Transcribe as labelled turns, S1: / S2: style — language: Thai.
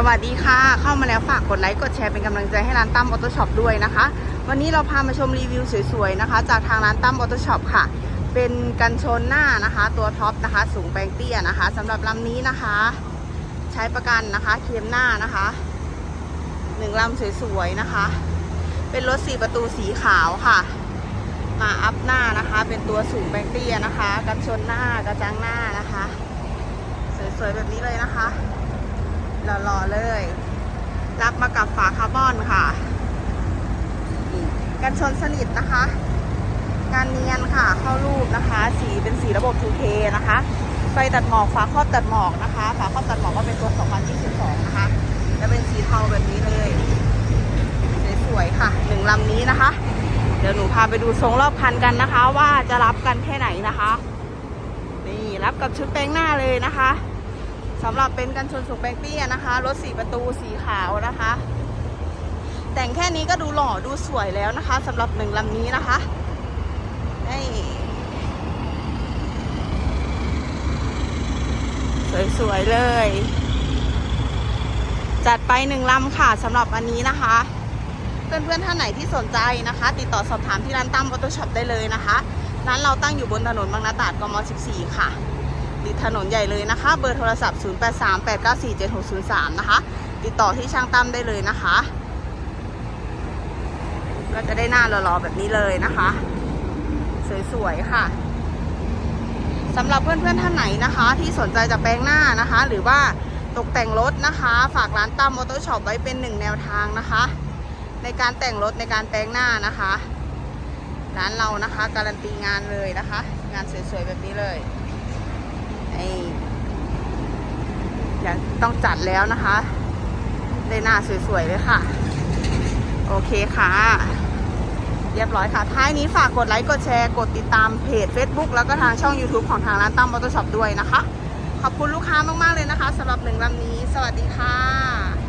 S1: สวัสดีค่ะ เข้ามาแล้วฝากกดไลค์กดแชร์เป็นกำลังใจให้ร้านตั้มออโต้ช็อปด้วยนะคะ วันนี้เราพามาชมรีวิวสวยๆนะคะ จากทางร้านตั้มออโต้ช็อปค่ะ เป็นกันชนหน้านะคะ ตัวท็อปนะคะ สูงแปลงเตี้ยนะคะสำหรับลำนี้นะคะ ใช้ประกันนะคะเคลมหน้านะคะหนึ่งลำสวยๆนะคะ เป็นรถสี่ประตูสีขาวค่ะ มาอัพหน้านะคะ เป็นตัวสูงแปลงเตี้ยนะคะ กันชนหน้า กระจังหน้านะคะ สวยๆแบบนี้เลยนะคะ หล่อๆเลย รับมากับฝาคาร์บอนค่ะ กันชนสนิทนะคะงานเนียนค่ะ เข้ารูปนะคะ สีเป็นสีระบบ 2K นะคะ ไฟตัดหมอก ฝาครอบตัดหมอกนะคะ ฝาครอบตัดหมอกก็เป็นตัว 2022 นะคะ จะเป็นสีเทาแบบนี้เลย สวยๆค่ะ หนึ่งลำนี้นะคะ เดี๋ยวหนูพาไปดูทรงรอบคันกันนะคะ ว่าจะรับกันแค่ไหนนะคะ นี่รับกับชุดแป้งหน้าเลยนะคะ สำหรับเป็นกันชนสูงแปลงเตี้นะคะรถสีประตูสีขาวนะคะ แต่งแค่นี้ก็ดูหล่อดูสวยแล้วนะคะสำหรับหนึ่งลำนี้นะคะนี่สวยๆเลย จัดไปหนึ่งลำค่ะสำหรับอันนี้นะคะ เพื่อนๆท่านไหนที่สนใจนะคะ ติดต่อสอบถามที่ร้านตั้มออโต้ช็อปได้เลยนะคะร้านเราตั้งอยู่บนถนนบางนาตราดกม 14 ค่ะ ติดถนนใหญ่เลยนะคะ เบอร์โทรศัพท์ 0838947603 นะคะ ติดต่อที่ช่างตั้มได้เลยนะคะ ก็จะได้หน้าหล่อๆแบบนี้เลยนะคะ สวยๆค่ะสำหรับเพื่อนๆท่านไหนนะคะ ที่สนใจจะแปลงหน้านะคะ หรือว่าตกแต่งรถนะคะ ฝากร้านตั้มมอเตอร์ช็อปไว้เป็นหนึ่งแนวทางนะคะ ในการแต่งรถในการแปลงหน้านะคะร้านเรานะคะ การันตีงานเลยนะคะ งานสวยๆแบบนี้เลย ยางต้องจัดแล้วนะคะ ได้หน้าสวยๆเลยค่ะ โอเคค่ะ เรียบร้อยค่ะ ท้ายนี้ฝากกดไลค์ กดแชร์ กดติดตามเพจ Facebook แล้วก็ทางช่อง YouTube ของทางร้านตั้มมอเตอร์ช็อปด้วยนะคะ ขอบคุณลูกค้ามากๆเลยนะคะสำหรับหนึ่งลำนี้ สวัสดีค่ะ